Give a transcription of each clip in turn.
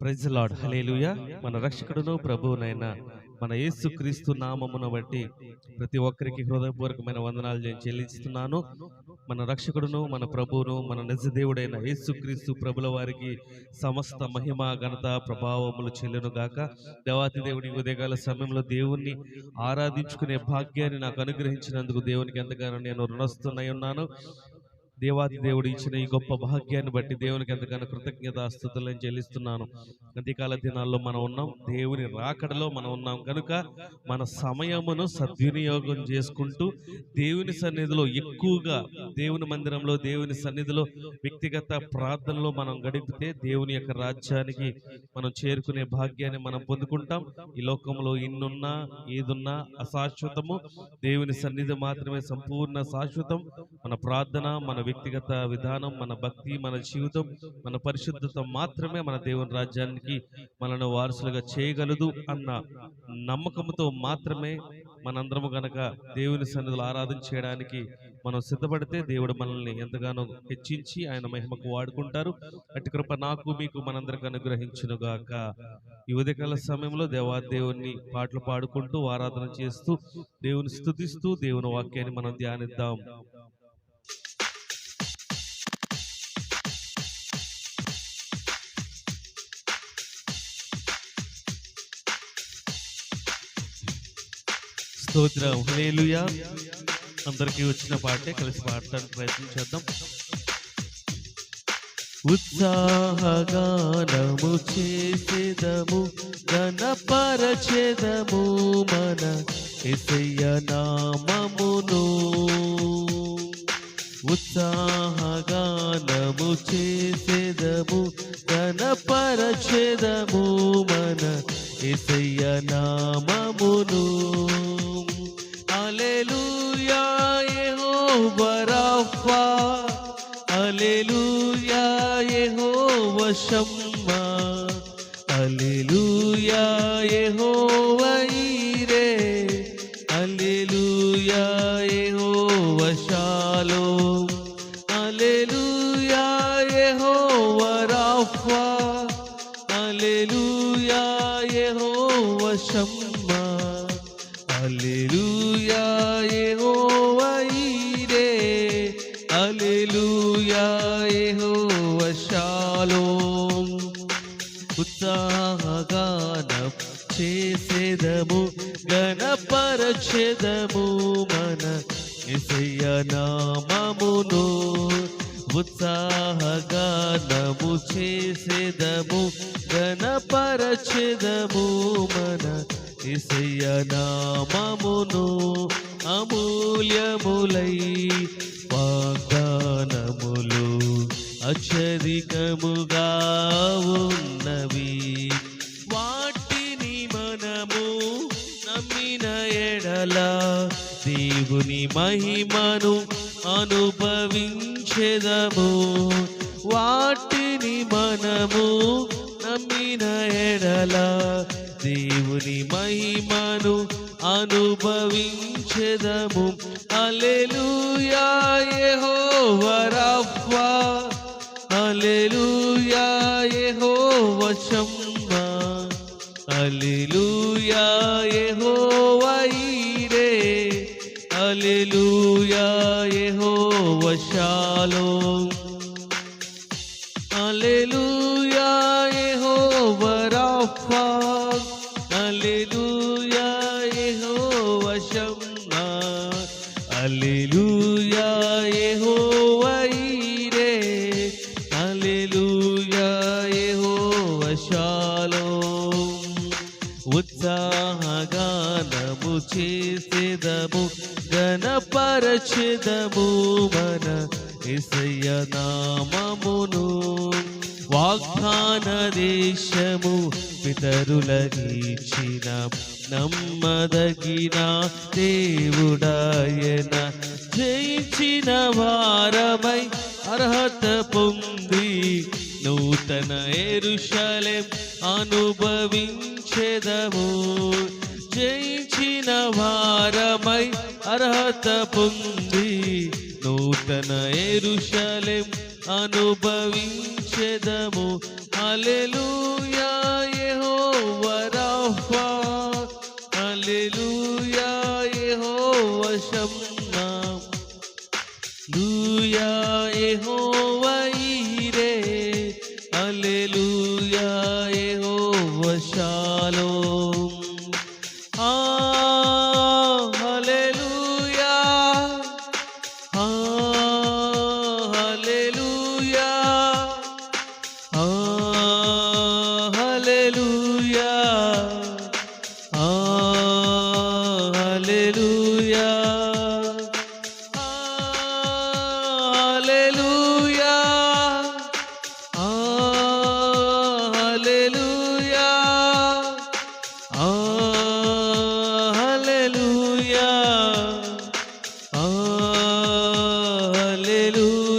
Praise lord hallelujah మన రక్షకుడును ప్రభువునైనా మన యేసుక్రీస్తు నామమును బట్టి ప్రతి ఒక్కరికి హృదయపూర్వకమైన వందనాలు నేను చెల్లిస్తున్నాను. మన రక్షకుడును మన ప్రభువును మన నిజ దేవుడైన యేసుక్రీస్తు ప్రభుల వారికి సమస్త మహిమ ఘనత ప్రభావములు చెల్లును గాక. దేవాతి దేవుని ఉదయకాల సమయంలో దేవుణ్ణి ఆరాధించుకునే భాగ్యాన్ని నాకు అనుగ్రహించినందుకు దేవునికి ఎంతగానో నేను రుణస్తున్నాయి ఉన్నాను. దేవాది దేవుడు ఇచ్చిన ఈ గొప్ప భాగ్యాన్ని బట్టి దేవునికి ఎంతగానో కృతజ్ఞత స్థుతులను చెల్లిస్తున్నాను. అంత్యకాల దినాల్లో మనం ఉన్నాం. దేవుని రాకడలో మనం ఉన్నాం. కనుక మన సమయమును సద్వినియోగం చేసుకుంటూ దేవుని సన్నిధిలో ఎక్కువగా దేవుని మందిరంలో దేవుని సన్నిధిలో వ్యక్తిగత ప్రార్థనలో మనం గడిపితే దేవుని యొక్క రాజ్యానికి మనం చేరుకునే భాగ్యాన్ని మనం పొందుకుంటాం. ఈ లోకంలో ఇన్నున్నా ఏదున్నా అశాశ్వతము. దేవుని సన్నిధి మాత్రమే సంపూర్ణ శాశ్వతం. మన ప్రార్థన మన వ్యక్తిగత విధానం మన భక్తి మన జీవితం మన పరిశుద్ధత మాత్రమే మన దేవుని రాజ్యానికి మనను వారసులుగా చేయగలదు అన్న నమ్మకంతో మాత్రమే మనందరము గనక దేవుని సన్నిధులు ఆరాధన చేయడానికి మనం సిద్ధపడితే దేవుడు మనల్ని ఎంతగానో హెచ్చించి ఆయన మహిమకు వాడుకుంటారు. అటు కృప నాకు మీకు మనందరికి అనుగ్రహించునుగాక. ఈ ఉదయకాల సమయంలో దేవాదేవుని పాటలు పాడుకుంటూ ఆరాధన చేస్తూ దేవుని స్థుతిస్తూ దేవుని వాక్యాన్ని మనం ధ్యానిద్దాం. స్తోత్రం. హలేలుయా అందరికీ వచ్చిన పాటే కలిసి పాడటానికి ప్రయత్నం చేద్దాం. ఉత్సాహగానము చేసేదము గణపరచేదము మన ఎసయ్య నామమును. ఉత్సాహగానము చేసేదము గణపరచేదము మన ఎసయ్య నామమును. యెహోవా షమ్మా అలెలుయా యెహోవా ఈరే అల్లెలూయా చేసేదము గణపరచెదము మన ఎసయ్య నామమును ఉత్సాహగానము చేసేదము గణపరచెదము మన ఎసయ్య నామమును అమూల్యములై వాగ్దానములు అక్షరికముగా ఉన్నవి. ఎడల దేవుని మహిమను అనుభవించెదము. వాటిని మనము నమ్మిన ఎడలా దేవుని మహిమను అనుభవించెదము. అలెలుయా యెహోవా రాఫా అలెలుయా యెహోవా షమ్మా అలెలుయా యెహోవా అలెలుయా యెహోవా షాలోమ్ అలెలుయా యెహోవా రాఫా. అలెలుయా యెహోవా షమ్మా అలెలుయా యెహోవా ఈరే. అలెలుయా యెహోవా షాలోమ్ ఉత్సాహగానము చేసి పరచిదము మన ఇసయ నామమును. వాగ్దాన దేశము పితరులకిచ్చిన నమ్మదగిన దేవుడాయన. జయించిన వారమై అర్హత పొంది నూతన ఎరుషలేం అనుభవించెదము. జయించిన వారమై అర్హత పొంది నూతన ఎరుషలెం అనుభవించెదము. అలెలుయా యహో వరాఫా అలెలుయా యహో వశం లూయా యహో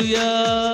Hallelujah.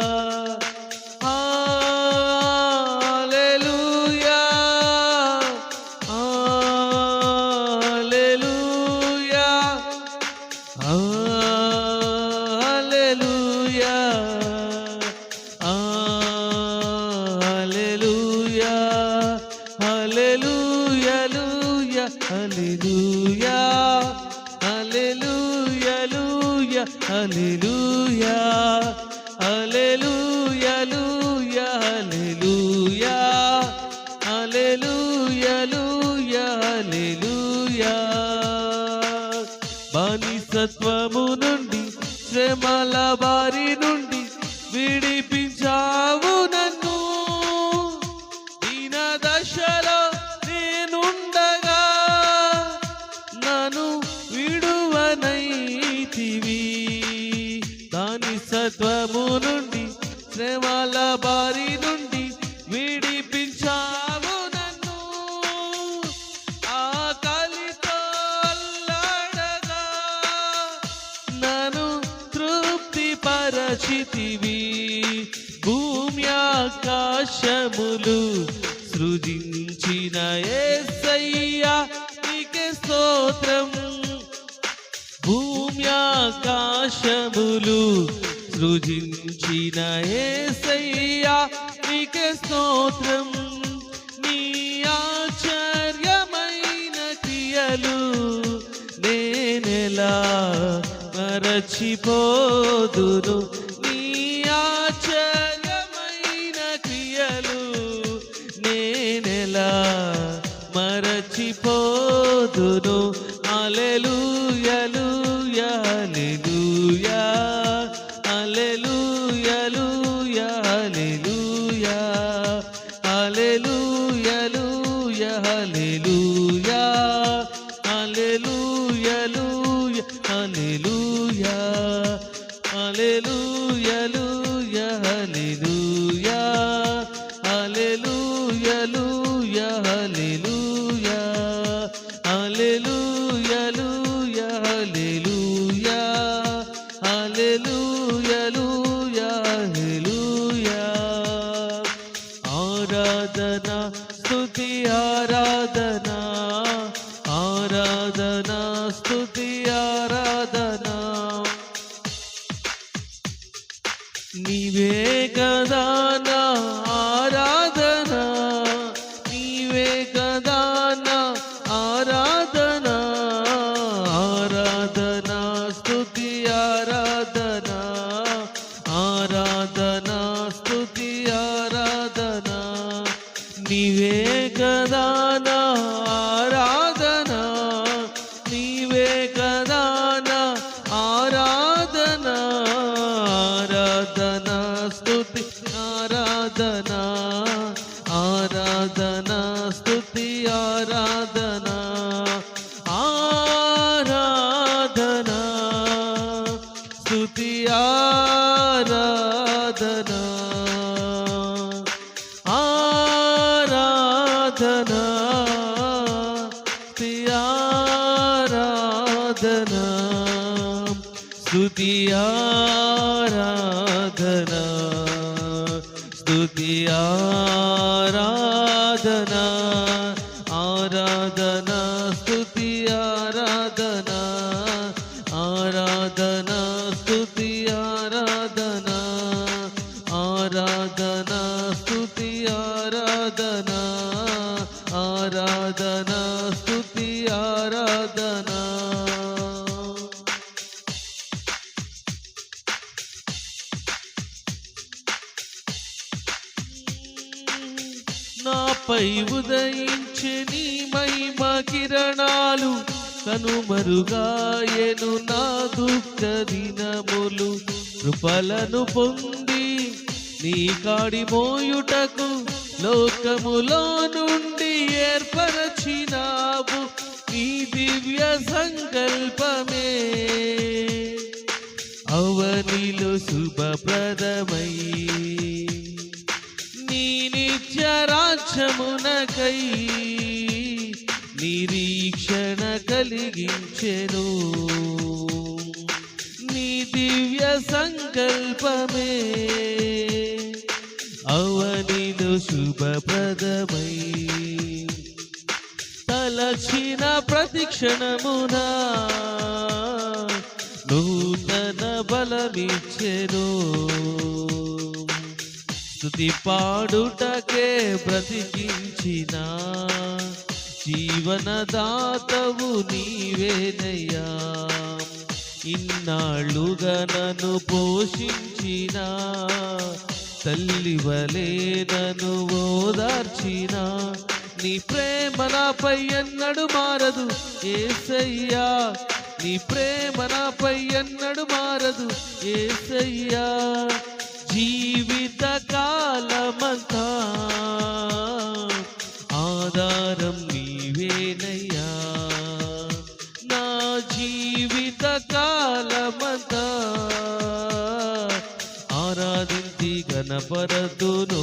The. కిరణాలు కనుమరుగాయను నా దుఃఖ దినములు. కృపలను పొంది నీ కాడి మోయుటకు లోకములో నుండి ఏర్పరచినావు. నీ దివ్య సంకల్పమే. అవనిలో శుభప్రదమై నీ నిత్య రాజ్యమునకై నిరీక్షణ కలిగించెను. నీ దివ్య సంకల్పమే అవనిలో శుభప్రదమై. తలచిన ప్రతిక్షణమునా నూతన బలమిచ్చెను. స్థుతి పాడుటకే బ్రతికించినా జీవనదాతవు నీవేనయ్యా. ఇన్నాళ్ళుగా నన్ను పోషించిన తల్లివలే నన్ను ఓదార్చిన నీ ప్రేమ నాపై ఎన్నడు మారదు ఏసయ్యా. నీ ప్రేమ నాపై ఎన్నడు మారదు ఏసయ్యా. జీవిత కాలమంతా ఆధారం గణపరతును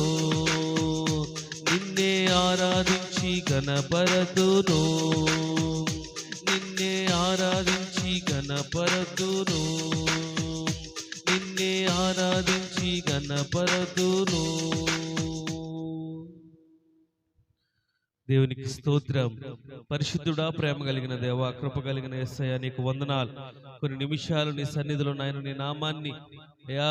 నిన్నే ఆరాధించి గణపరతును నిన్నే ఆరాధించి గణపరతును నిన్నే ఆరాధించి గణపరతును దేవునికి స్తోత్రం. పరిశుద్ధుడా ప్రేమ కలిగిన దేవ కృప కలిగిన ఎస్ఐ నీకు వందనాలు. కొన్ని నిమిషాలు నీ సన్నిధిలో నాయన నీ నామాన్ని అయ్యా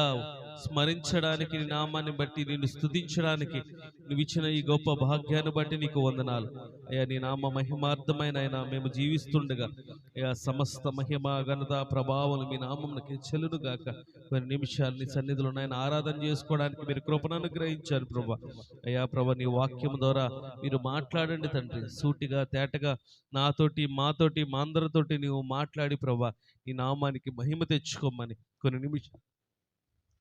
స్మరించడానికి నీ నామాన్ని బట్టి నిన్ను స్తుతించడానికి నువ్వు ఇచ్చిన ఈ గొప్ప భాగ్యాన్ని బట్టి నీకు వందనాలు. అయ్యా నీ నామ మహిమార్థమైన ఆయన మేము జీవిస్తుండగా అయ్యా సమస్త మహిమ ఘనత ప్రభావం మీ నామంకి చెల్లును గాక. కొన్ని నిమిషాలు నీ సన్నిధిలో నాయన ఆరాధన చేసుకోవడానికి మీరు కృపను అనుగ్రహించారు ప్రభా. అయ్యా ప్రభా నీ వాక్యం ద్వారా మీరు మాట్లాడండి తండ్రి. సూటిగా తేటగా నాతోటి మాతోటి మా అందరితోటి నీవు మాట్లాడి ప్రభా నీ నామానికి మహిమ తెచ్చుకోమని. కొన్ని నిమిషం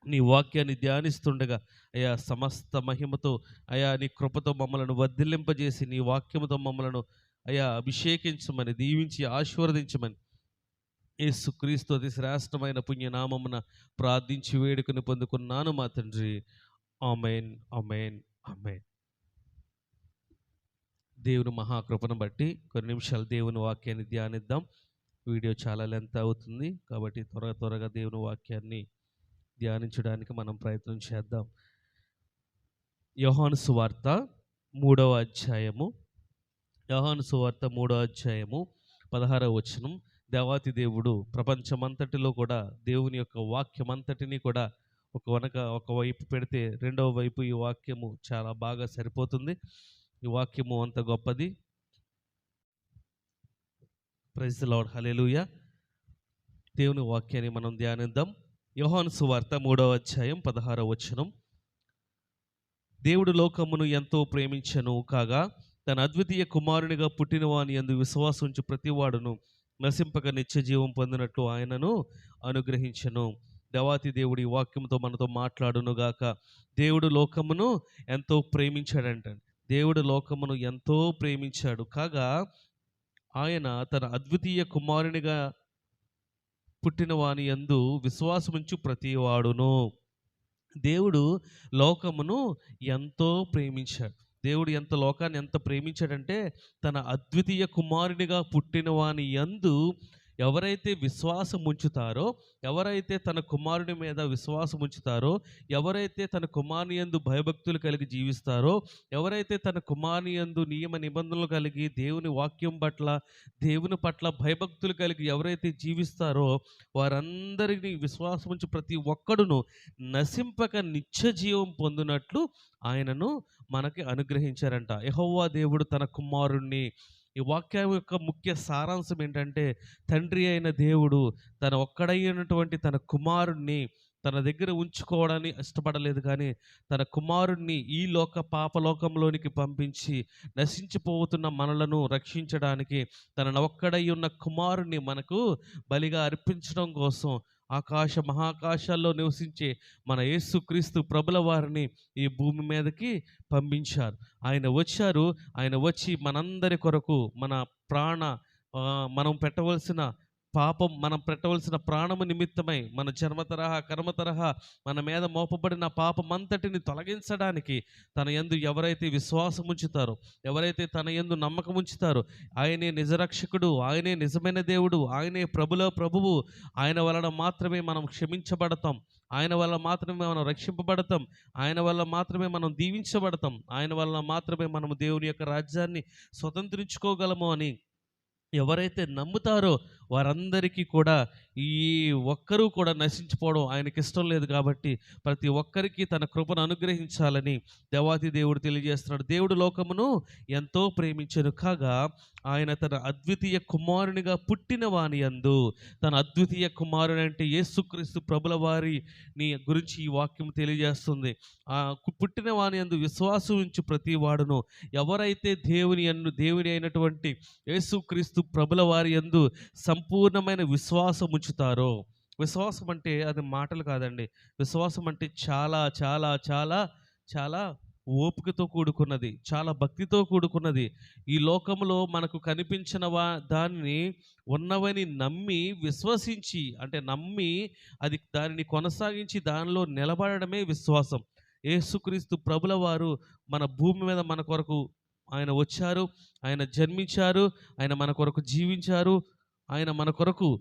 నీ వాక్యాన్ని ధ్యానిస్తుండగా అయా సమస్త మహిమతో అయా నీ కృపతో మమ్మలను వర్ధిల్లింపజేసి నీ వాక్యముతో మమ్మలను అయా అభిషేకించమని దీవించి ఆశీర్వదించమని యేసుక్రీస్తు అతి శ్రేష్టమైన పుణ్యనామమున ప్రార్థించి వేడుకని పొందుకున్నాను మా తండ్రి. ఆమెన్ ఆమెన్ ఆమెన్. దేవుని మహాకృపను బట్టి కొన్ని నిమిషాలు దేవుని వాక్యాన్ని ధ్యానిద్దాం. వీడియో చాలా లెంత్ అవుతుంది కాబట్టి త్వరగా త్వరగా దేవుని వాక్యాన్ని ధ్యానించడానికి మనం ప్రయత్నం చేద్దాం. యోహాను సువార్త మూడవ అధ్యాయము. యోహాను సువార్త మూడవ అధ్యాయము పదహారవ వచనం. దేవాతి దేవుడు ప్రపంచమంతటిలో కూడా దేవుని యొక్క వాక్యమంతటిని కూడా ఒక వనక ఒక వైపు పెడితే రెండవ వైపు ఈ వాక్యము చాలా బాగా సరిపోతుంది. ఈ వాక్యము అంత గొప్పది. Praise Lord. హల్లెలూయా. దేవుని వాక్యాన్ని మనం ధ్యానిద్దాం. యోహాను సువార్త మూడవ అధ్యాయం పదహారవ వచనం. దేవుడు లోకమును ఎంతో ప్రేమించను కాగా తన అద్వితీయ కుమారునిగా పుట్టినవాని ఎందు ప్రతివాడును నశింపక నిత్య జీవం పొందినట్లు ఆయనను అనుగ్రహించను. దేవాతి దేవుడి ఈ వాక్యంతో మనతో మాట్లాడును గాక. దేవుడు లోకమును ఎంతో ప్రేమించాడంట. దేవుడు లోకమును ఎంతో ప్రేమించాడు. కాగా ఆయన తన అద్వితీయ కుమారునిగా పుట్టిన వాని యందు విశ్వాసముంచు ప్రతివాడును. దేవుడు లోకమును ఎంతో ప్రేమించాడు. దేవుడు ఎంత లోకాన్ని ఎంత ప్రేమించాడంటే తన అద్వితీయ కుమారునిగా పుట్టిన వాని యందు ఎవరైతే విశ్వాసం ఉంచుతారో ఎవరైతే తన కుమారుని మీద విశ్వాసం ఉంచుతారో ఎవరైతే తన కుమారుని యందు భయభక్తులు కలిగి జీవిస్తారో ఎవరైతే తన కుమారుని యందు నియమ నిబంధనలు కలిగి దేవుని వాక్యం పట్ల దేవుని పట్ల భయభక్తులు కలిగి ఎవరైతే జీవిస్తారో వారందరినీ విశ్వాసం ఉంచి ప్రతి ఒక్కడును నశింపక నిత్య జీవం పొందినట్లు ఆయనను మనకి అనుగ్రహించారంట. యహోవా దేవుడు తన కుమారుణ్ణి ఈ వాక్యం యొక్క ముఖ్య సారాంశం ఏంటంటే తండ్రి అయిన దేవుడు తన ఒక్కడైనటువంటి తన కుమారుణ్ణి తన దగ్గర ఉంచుకోవడాన్ని ఇష్టపడలేదు కానీ తన కుమారుణ్ణి ఈ లోక పాపలోకంలోనికి పంపించి నశించిపోతున్న మనలను రక్షించడానికి తన ఒక్కడై ఉన్న కుమారుణ్ణి మనకు బలిగా అర్పించడం కోసం ఆకాశ మహాకాశాల్లో నివసించే మన యేసుక్రీస్తు ప్రభుల వారిని ఈ భూమి మీదకి పంపించారు. ఆయన వచ్చారు. ఆయన వచ్చి మనందరి కొరకు మన ప్రాణ మనం పెట్టవలసిన పాపం మనం పెట్టవలసిన ప్రాణము నిమిత్తమై మన జన్మ తరహా కర్మ తరహా మన మీద మోపబడిన పాపమంతటిని తొలగించడానికి తన యందు ఎవరైతే విశ్వాసం ఉంచుతారో ఎవరైతే తన యందు నమ్మకం ఉంచుతారో ఆయనే నిజరక్షకుడు ఆయనే నిజమైన దేవుడు ఆయనే ప్రభులో ప్రభువు ఆయన వలన మాత్రమే మనం క్షమించబడతాం ఆయన వల్ల మాత్రమే మనం రక్షింపబడతాం ఆయన వల్ల మాత్రమే మనం దీవించబడతాం ఆయన వల్ల మాత్రమే మనము దేవుని యొక్క రాజ్యాన్ని స్వతంత్రించుకోగలము అని ఎవరైతే నమ్ముతారో వారందరికీ కూడా ఈ ఒక్కరూ కూడా నశించిపోవడం ఆయనకి ఇష్టం లేదు కాబట్టి ప్రతి ఒక్కరికి తన కృపను అనుగ్రహించాలని దేవాతి దేవుడు తెలియజేస్తున్నాడు. దేవుడు లోకమును ఎంతో ప్రేమించను. కాగా ఆయన తన అద్వితీయ కుమారునిగా పుట్టిన వాని యందు తన అద్వితీయ కుమారుని అంటే యేసుక్రీస్తు ప్రభుల వారిని గురించి ఈ వాక్యం తెలియజేస్తుంది. ఆ కు- పుట్టిన వాని యందు విశ్వాసం ఉంచి ప్రతి వాడును. ఎవరైతే దేవుని అన్ను దేవుని అయినటువంటి యేసుక్రీస్తు ప్రభుల వారి యందు సంపూర్ణమైన విశ్వాసం ఉంచుతారో విశ్వాసం అంటే అది మాటలు కాదండి. విశ్వాసం అంటే చాలా చాలా చాలా చాలా ఓపికతో కూడుకున్నది. చాలా భక్తితో కూడుకున్నది. ఈ లోకంలో మనకు కనిపించిన వా దాన్ని ఉన్నవని నమ్మి విశ్వసించి అంటే నమ్మి అది దానిని కొనసాగించి దానిలో నిలబడడమే విశ్వాసం. యేసుక్రీస్తు ప్రభుల వారు మన భూమి మీద మన కొరకు ఆయన వచ్చారు. ఆయన జన్మించారు. ఆయన మన కొరకు జీవించారు. ఆయన మన కొరకు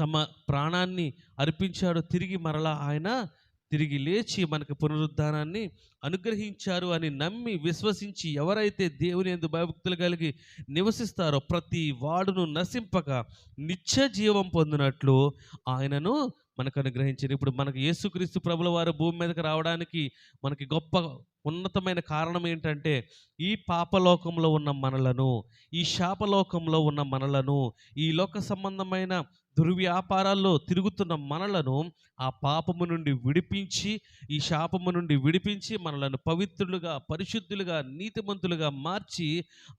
తమ ప్రాణాన్ని అర్పించాడు. తిరిగి మరలా ఆయన తిరిగి లేచి మనకు పునరుద్ధానాన్ని అనుగ్రహించారు అని నమ్మి విశ్వసించి ఎవరైతే దేవుని ఎందు భయభక్తులు కలిగి నివసిస్తారో ప్రతి వాడును నశింపక నిత్య జీవం పొందినట్లు ఆయనను మనకు అనుగ్రహించారు. ఇప్పుడు మనకు యేసుక్రీస్తు ప్రభుల వారు భూమి మీదకి రావడానికి మనకి గొప్ప ఉన్నతమైన కారణం ఏంటంటే ఈ పాపలోకంలో ఉన్న మనలను ఈ శాపలోకంలో ఉన్న మనలను ఈ లోక సంబంధమైన దుర్వ్యాపారాల్లో తిరుగుతున్న మనలను ఆ పాపము నుండి విడిపించి ఈ శాపము నుండి విడిపించి మనలను పవిత్రులుగా పరిశుద్ధులుగా నీతిమంతులుగా మార్చి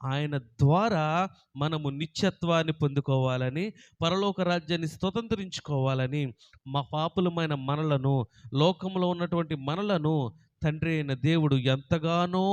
ఆయన ద్వారా మనము నిత్యత్వాన్ని పొందుకోవాలని పరలోక రాజ్యాన్ని స్వతంత్రించుకోవాలని మా పాపులమైన మనలను లోకంలో ఉన్నటువంటి మనలను తండ్రి అయిన దేవుడు ఎంతగానో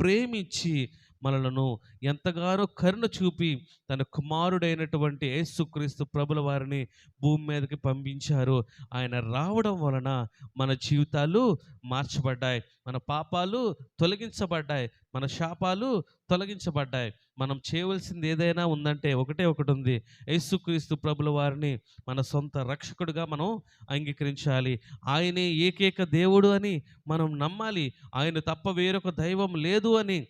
ప్రేమించి మనలను ఎంతగానో కరుణ చూపి తన కుమారుడైనటువంటి యేసుక్రీస్తు ప్రభుల వారిని భూమి మీదకి పంపించారు. ఆయన రావడం వలన మన జీవితాలు మార్చబడ్డాయి. మన పాపాలు తొలగించబడ్డాయి. మన శాపాలు తొలగించబడ్డాయి. మనం చేయవలసింది ఏదైనా ఉందంటే ఒకటే ఒకటి ఉంది. యేసుక్రీస్తు ప్రభుల వారిని మన సొంత రక్షకుడిగా మనం అంగీకరించాలి. ఆయనే ఏకైక దేవుడు అని మనం నమ్మాలి. ఆయన తప్ప వేరొక దైవం లేదు అని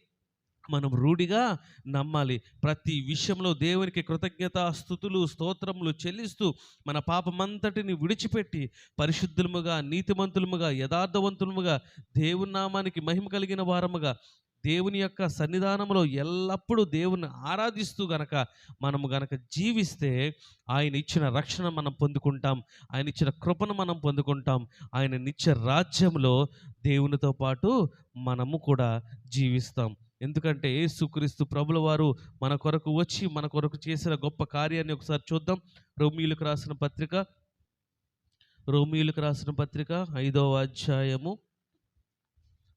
మనం రూఢిగా నమ్మాలి. ప్రతి విషయంలో దేవునికి కృతజ్ఞత స్థుతులు స్తోత్రములు చెల్లిస్తూ మన పాపమంతటిని విడిచిపెట్టి పరిశుద్ధులముగా నీతిమంతులముగా యథార్థవంతులముగా దేవుని నామానికి మహిమ కలిగిన వారముగా దేవుని యొక్క సన్నిధానంలో ఎల్లప్పుడూ దేవుని ఆరాధిస్తూ గనక మనము గనక జీవిస్తే ఆయన ఇచ్చిన రక్షణ మనం పొందుకుంటాం. ఆయన ఇచ్చిన కృపను మనం పొందుకుంటాం. ఆయన నిత్య రాజ్యంలో దేవునితో పాటు మనము కూడా జీవిస్తాం. ఎందుకంటే యేసుక్రీస్తు ప్రభుల వారు మన కొరకు వచ్చి మన కొరకు చేసిన గొప్ప కార్యాన్ని ఒకసారి చూద్దాం. రోమిలకు రాసిన పత్రిక రోమిలకు రాసిన పత్రిక ఐదవ అధ్యాయము.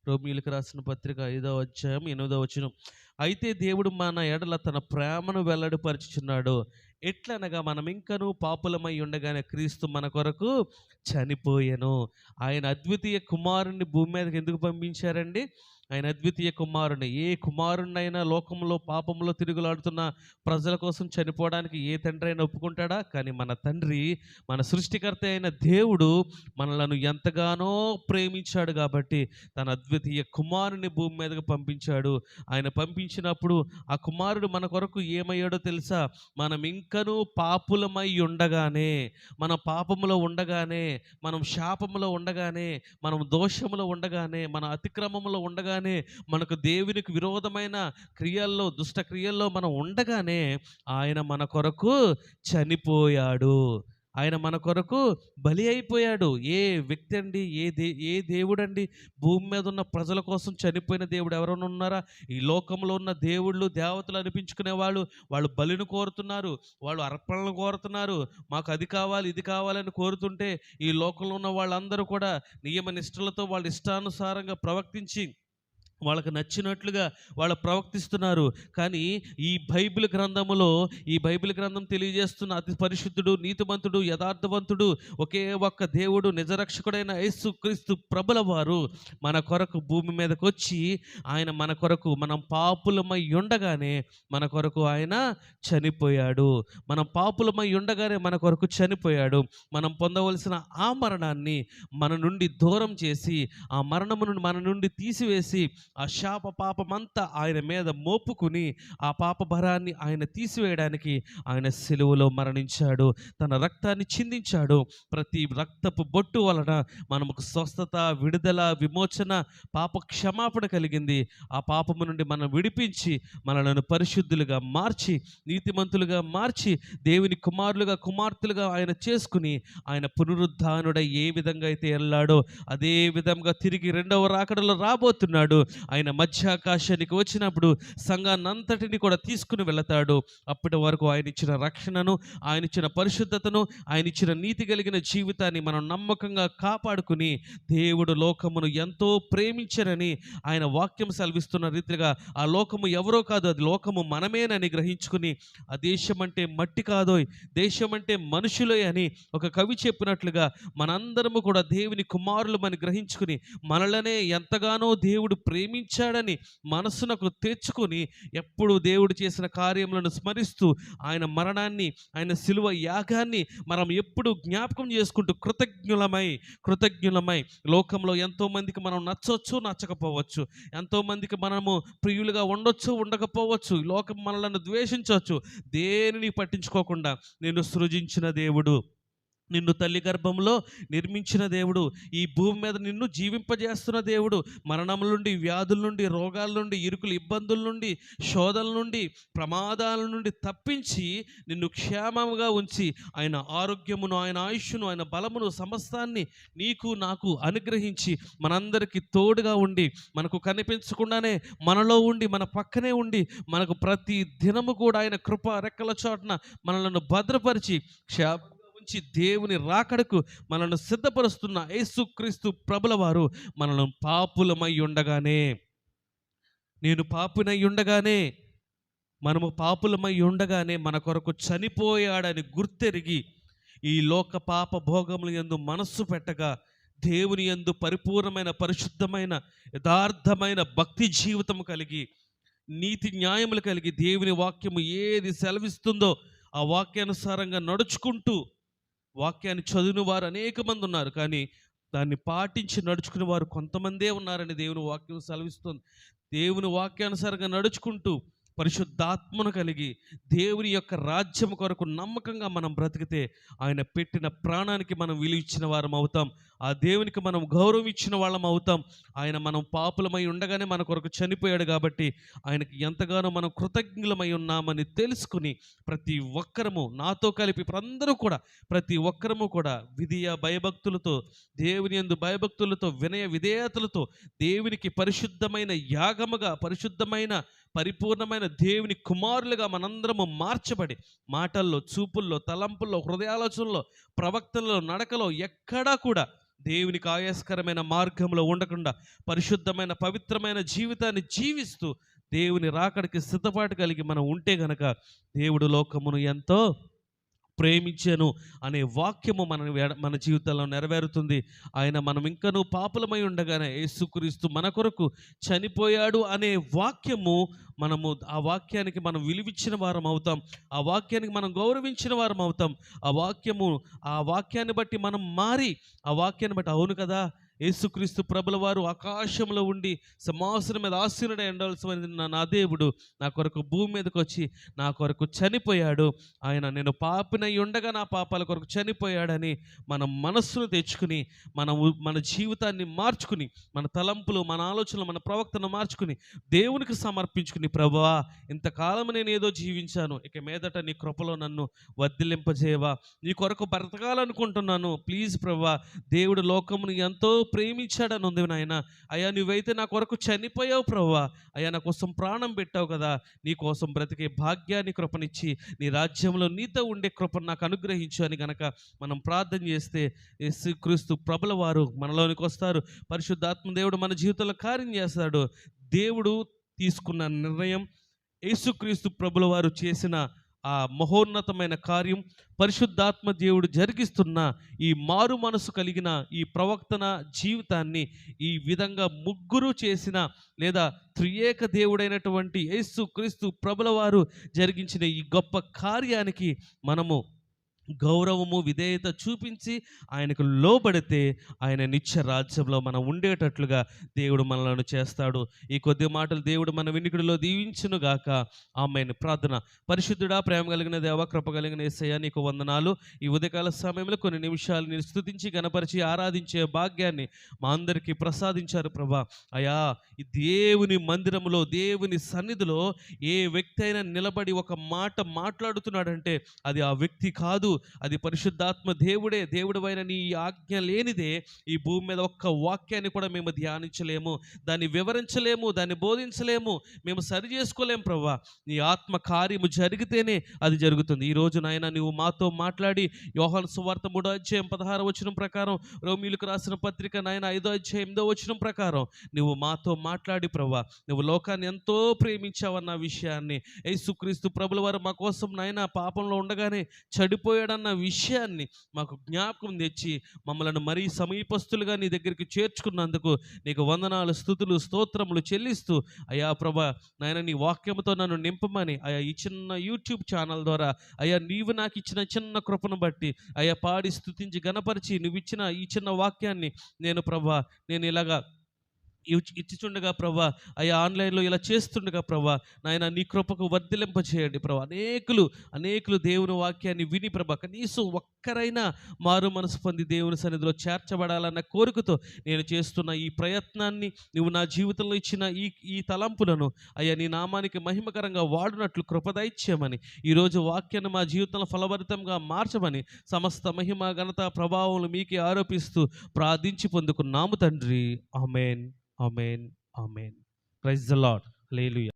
రోమిలకు రాసిన పత్రిక ఐదవ అధ్యాయం ఎనిమిదవ వచనం. అయితే దేవుడు మన ఎడల తన ప్రేమను వెల్లడిపరుచుచున్నాడు. ఎట్లనగా మనం ఇంకనూ పాపులమై ఉండగానే క్రీస్తు మన కొరకు చనిపోయాను. ఆయన అద్వితీయ కుమారుణ్ణి భూమి మీదకి ఎందుకు పంపించారండి? ఆయన అద్వితీయ కుమారుని ఏ కుమారుణ్ణైనా లోకంలో పాపంలో తిరుగులాడుతున్న ప్రజల కోసం చనిపోవడానికి ఏ తండ్రి అయినా ఒప్పుకుంటాడా? కానీ మన తండ్రి మన సృష్టికర్త అయిన దేవుడు మనలను ఎంతగానో ప్రేమించాడు కాబట్టి తన అద్వితీయ కుమారుని భూమి మీదకు పంపించాడు. ఆయన పంపించినప్పుడు ఆ కుమారుడు మన కొరకు ఏమయ్యాడో తెలుసా? మనం ఇంకనూ పాపులమై ఉండగానే మన పాపములో ఉండగానే మనం శాపములో ఉండగానే మనం దోషములో ఉండగానే మన అతిక్రమములో ఉండగానే ఉండగానే మనకు దేవునికి విరోధమైన క్రియల్లో దుష్ట క్రియల్లో మనం ఉండగానే ఆయన మన కొరకు చనిపోయాడు. ఆయన మన కొరకు బలి అయిపోయాడు. ఏ వ్యక్తి అండి? ఏ దే ఏ దేవుడు అండి భూమి మీద ఉన్న ప్రజల కోసం చనిపోయిన దేవుడు ఎవరైనా ఉన్నారా? ఈ లోకంలో ఉన్న దేవుళ్ళు దేవతలు అనిపించుకునే వాళ్ళు వాళ్ళు బలిని కోరుతున్నారు వాళ్ళు అర్పణలు కోరుతున్నారు మాకు అది కావాలి ఇది కావాలని కోరుతుంటే ఈ లోకంలో ఉన్న వాళ్ళందరూ కూడా నియమ నిష్ఠలతో వాళ్ళ ఇష్టానుసారంగా ప్రవర్తించి వాళ్ళకి నచ్చినట్లుగా వాళ్ళు ప్రవర్తిస్తున్నారు. కానీ ఈ బైబిల్ గ్రంథములో ఈ బైబిల్ గ్రంథం తెలియజేస్తున్న అతి పరిశుద్ధుడు నీతిమంతుడు యథార్థవంతుడు ఒకే ఒక్క దేవుడు నిజరక్షకుడైన యేసు క్రీస్తు ప్రభుల వారు మన కొరకు భూమి మీదకి వచ్చి ఆయన మన కొరకు మనం పాపులమై ఉండగానే మన కొరకు ఆయన చనిపోయాడు. మనం పాపులమై ఉండగానే మన కొరకు చనిపోయాడు. మనం పొందవలసిన ఆ మరణాన్ని మన నుండి దూరం చేసి ఆ మరణము మన నుండి తీసివేసి ఆ శాప పాపమంతా ఆయన మీద మోపుకుని ఆ పాప భరాన్ని ఆయన తీసివేయడానికి ఆయన సెలువులో మరణించాడు. తన రక్తాన్ని చిందించాడు. ప్రతి రక్తపు బొట్టు వలన మనకు స్వస్థత విడుదల విమోచన పాప క్షమాపణ కలిగింది. ఆ పాపము నుండి మనం విడిపించి మనలను పరిశుద్ధులుగా మార్చి నీతిమంతులుగా మార్చి దేవుని కుమారులుగా కుమార్తెలుగా ఆయన చేసుకుని ఆయన పునరుద్ధానుడై ఏ విధంగా అయితే వెళ్ళాడో అదే విధంగా తిరిగి రెండవ రాకడలో రాబోతున్నాడు. ఆయన మధ్య ఆకాశానికి వచ్చినప్పుడు సంఘాన్నంతటిని కూడా తీసుకుని వెళతాడు. అప్పటి వరకు ఆయన ఇచ్చిన రక్షణను ఆయన ఇచ్చిన పరిశుద్ధతను ఆయన ఇచ్చిన నీతి కలిగిన జీవితాన్ని మనం నమ్మకంగా కాపాడుకుని దేవుడు లోకమును ఎంతో ప్రేమించరని ఆయన వాక్యం సెలవిస్తున్న రీతిగా ఆ లోకము ఎవరో కాదు అది లోకము మనమేనని గ్రహించుకుని ఆ దేశం అంటే మట్టి కాదోయ్ దేశం అంటే మనుషులే అని ఒక కవి చెప్పినట్లుగా మనందరము కూడా దేవుని కుమారులమని గ్రహించుకుని మనలనే ఎంతగానో దేవుడు ప్రేమి ప్రేమించాడని మనసునకు తెచ్చుకొని ఎప్పుడు దేవుడు చేసిన కార్యములను స్మరిస్తూ ఆయన మరణాన్ని ఆయన శిలువ యాగాన్ని మనం ఎప్పుడు జ్ఞాపకం చేసుకుంటూ కృతజ్ఞులమై కృతజ్ఞులమై లోకంలో ఎంతోమందికి మనం నచ్చవచ్చు నచ్చకపోవచ్చు. ఎంతోమందికి మనము ప్రియులుగా ఉండొచ్చు ఉండకపోవచ్చు. లోకం మనలను ద్వేషించవచ్చు దేనిని పట్టించుకోకుండా నేను సృజించిన దేవుడు నిన్ను తల్లి గర్భంలో నిర్మించిన దేవుడు. ఈ భూమి మీద నిన్ను జీవింపజేస్తున్న దేవుడు. మరణం నుండి వ్యాధుల నుండి రోగాల నుండి ఇరుకుల ఇబ్బందుల నుండి శోధల నుండి ప్రమాదాల నుండి తప్పించి నిన్ను క్షేమముగా ఉంచి ఆయన ఆరోగ్యమును ఆయన ఆయుష్ను ఆయన బలమును సమస్తాన్ని నీకు నాకు అనుగ్రహించి మనందరికీ తోడుగా ఉండి మనకు కనిపించకుండానే మనలో ఉండి మన పక్కనే ఉండి మనకు ప్రతి దినము కూడా ఆయన కృప రెక్కల చోటన మనలను భద్రపరిచి క్షేమ వచ్చి దేవుని రాకడకు మనల్ని సిద్ధపరుస్తున్న యేసుక్రీస్తు ప్రభుల వారు మనల్ని పాపులమై ఉండగానే నేను పాపునై ఉండగానే మనము పాపులమై ఉండగానే మన కొరకు చనిపోయాడని గుర్తెరిగి ఈ లోక పాప భోగములు యందు మనస్సు పెట్టగా దేవుని యందు పరిపూర్ణమైన పరిశుద్ధమైన యథార్థమైన భక్తి జీవితం కలిగి నీతి న్యాయములు కలిగి దేవుని వాక్యము ఏది సెలవిస్తుందో ఆ వాక్యానుసారంగా నడుచుకుంటూ వాక్యాన్ని చదివిన వారు అనేక మంది ఉన్నారు. కానీ దాన్ని పాటించి నడుచుకునే వారు కొంతమందే ఉన్నారని దేవుని వాక్యం సెలవిస్తుంది. దేవుని వాక్యానుసారంగా నడుచుకుంటూ పరిశుద్ధాత్మను కలిగి దేవుని యొక్క రాజ్యం కొరకు నమ్మకంగా మనం బ్రతికితే ఆయన పెట్టిన ప్రాణానికి మనం విలువ ఇచ్చిన వారం అవుతాం. ఆ దేవునికి మనం గౌరవం ఇచ్చిన వాళ్ళం అవుతాం. ఆయన మనం పాపులమై ఉండగానే మన కొరకు చనిపోయాడు కాబట్టి ఆయనకి ఎంతగానో మనం కృతజ్ఞులమై ఉన్నామని తెలుసుకుని ప్రతి ఒక్కరము నాతో కలిపి అందరూ కూడా ప్రతి ఒక్కరము కూడా విధియ భయభక్తులతో దేవుని యందు భయభక్తులతో వినయ విధేయతలతో దేవునికి పరిశుద్ధమైన యాగముగా పరిశుద్ధమైన పరిపూర్ణమైన దేవుని కుమారులుగా మనందరము మార్చబడి మాటల్లో చూపుల్లో తలంపుల్లో హృదయాలోచనలో ప్రవక్తల్లో నడకలో ఎక్కడా కూడా దేవునికి ఆయాస్కరమైన మార్గంలో ఉండకుండా పరిశుద్ధమైన పవిత్రమైన జీవితాన్ని జీవిస్తూ దేవుని రాకడికి సిద్ధపాటు కలిగి మనం ఉంటే గనక దేవుడు లోకమును ఎంతో ప్రేమించాను అనే వాక్యము మన మన జీవితంలో నెరవేరుతుంది. ఆయన మనం ఇంకనూ పాపులమై ఉండగానే యేసుక్రీస్తు మన కొరకు చనిపోయాడు అనే వాక్యము మనము ఆ వాక్యానికి మనం విలువిచ్చిన వారం అవుతాం. ఆ వాక్యానికి మనం గౌరవించిన వారం అవుతాం. ఆ వాక్యము ఆ వాక్యాన్ని బట్టి మనం మారి ఆ వాక్యాన్ని బట్టి అవును కదా? యేసుక్రీస్తు ప్రభుల వారు ఆకాశంలో ఉండి సింహాసనం మీద ఆశీనుడ ఉండాల్సిన నా దేవుడు. నా కొరకు భూమి మీదకి వచ్చి నా కొరకు చనిపోయాడు. ఆయన నేను పాపినై ఉండగా నా పాపాల కొరకు చనిపోయాడని మన మనస్సును తెచ్చుకుని మన మన జీవితాన్ని మార్చుకుని మన తలంపులు మన ఆలోచనలు మన ప్రవక్తను మార్చుకుని దేవునికి సమర్పించుకుని ప్రభువా ఇంతకాలం నేను ఏదో జీవించాను. ఇక మీదట నీ కృపలో నన్ను వర్ధిలింపజేయవా నీ కొరకు బ్రతకాలనుకుంటున్నాను. ప్లీజ్ ప్రభా దేవుడు లోకమును ఎంతో ప్రేమించాడని ఉంది నాయన. అయ్యా నువ్వైతే నా కొరకు చనిపోయావు ప్రవ్వా. అయ్యా నా కోసం ప్రాణం పెట్టావు కదా. నీ కోసం బ్రతికే భాగ్యాన్ని కృపనిచ్చి నీ రాజ్యంలో నీతో ఉండే కృపను నాకు అనుగ్రహించు అని గనక మనం ప్రార్థన చేస్తే యేసు క్రీస్తు ప్రభుల వారు మనలోనికి వస్తారు. పరిశుద్ధాత్మ దేవుడు మన జీవితంలో కార్యం చేస్తాడు. దేవుడు తీసుకున్న నిర్ణయం యేసుక్రీస్తు ప్రభుల వారు చేసిన ఆ మహోన్నతమైన కార్యం పరిశుద్ధాత్మ దేవుడు జరిగిస్తున్న ఈ మారు మనసు కలిగిన ఈ ప్రవక్తన జీవితాన్ని ఈ విధంగా ముగ్గురు చేసిన లేదా త్రియేక దేవుడైనటువంటి యేసు క్రీస్తు ప్రభుల వారు జరిగించిన ఈ గొప్ప కార్యానికి మనము గౌరవము విధేయత చూపించి ఆయనకు లోబడితే ఆయన నిత్య రాజ్యంలో మనం ఉండేటట్లుగా దేవుడు మనలను చేస్తాడు. ఈ కొద్ది మాటలు దేవుడు మన వినికిడిలో దీవించును గాక ఆమెను. ప్రార్థన. పరిశుద్ధుడా ప్రేమ కలిగిన దేవ కృప కలిగిన ఏసయ్య నీకు వందనాలు. ఈ ఉదయకాల సమయంలో కొన్ని నిమిషాలు నేను స్థుతించి గణపరిచి ఆరాధించే భాగ్యాన్ని మా అందరికీ ప్రసాదించారు ప్రభా. అయా ఈ దేవుని మందిరములో దేవుని సన్నిధిలో ఏ వ్యక్తి అయినా నిలబడి ఒక మాట మాట్లాడుతున్నాడంటే అది ఆ వ్యక్తి కాదు. అది పరిశుద్ధాత్మ దేవుడే దేవుడవైన నీ ఆజ్ఞ లేనిదే ఈ భూమి మీద ఒక్క వాక్యాన్ని కూడా మేము ధ్యానించలేము. దాన్ని వివరించలేము దాన్ని బోధించలేము మేము సరి చేసుకోలేము ప్రభా నీ ఆత్మ కార్యము జరిగితేనే అది జరుగుతుంది. ఈ రోజు నాయన నువ్వు మాతో మాట్లాడి యోహాను సువార్త మూడో అధ్యాయం పదహారు వచనం ప్రకారం రోమిలకు రాసిన పత్రిక నాయన ఐదో అధ్యాయం ఎనిమిదో వచనం ప్రకారం నువ్వు మాతో మాట్లాడి ప్రభా నువ్వు లోకాన్ని ఎంతో ప్రేమించావన్న విషయాన్ని యేసుక్రీస్తు ప్రభుల వారు మా కోసం నాయన పాపంలో ఉండగానే చెడిపోయాడు చడిపోయాడన్న విషయాన్ని మాకు జ్ఞాపకం తెచ్చి మమ్మల్ని మరీ సమీపస్తులుగా నీ దగ్గరికి చేర్చుకున్నందుకు నీకు వందనాలు స్థుతులు స్తోత్రములు చెల్లిస్తూ అయ్యా ప్రభా నాయన నీ వాక్యంతో నన్ను నింపమని అయ్యా ఈ చిన్న యూట్యూబ్ ఛానల్ ద్వారా అయ్యా నీవు నాకు ఇచ్చిన చిన్న కృపను బట్టి అయ్యా పాడి స్థుతించి గణపరిచి నువ్వు ఇచ్చిన ఈ చిన్న వాక్యాన్ని నేను ప్రభా నేను ఇలాగా ఇచ్చిచుండగా ప్రభా అయ్యా ఆన్లైన్లో ఇలా చేస్తుండగా ప్రభా నాయన నీ కృపకు వర్ధిలింపచేయండి ప్రభా అనేకులు అనేకులు దేవుని వాక్యాన్ని విని ప్రభా కనీసం ఒక్కరైనా మారు మనసు పొంది దేవుని సన్నిధిలో చేర్చబడాలన్న కోరికతో నేను చేస్తున్న ఈ ప్రయత్నాన్ని నువ్వు నా జీవితంలో ఇచ్చిన ఈ ఈ తలంపులను అయ్యా నీ నామానికి మహిమకరంగా వాడినట్లు కృపదైత్యమని ఈరోజు వాక్యాన్ని మా జీవితంలో ఫలభరితంగా మార్చమని సమస్త మహిమ ఘనత ప్రభావం మీకే ఆరోపిస్తూ ప్రార్థించి పొందుకున్నాము తండ్రి. ఆమెన్. ఆమెన్ ఆమెన్ ప్రైజ్ ద లాడ్ హల్లెలూయా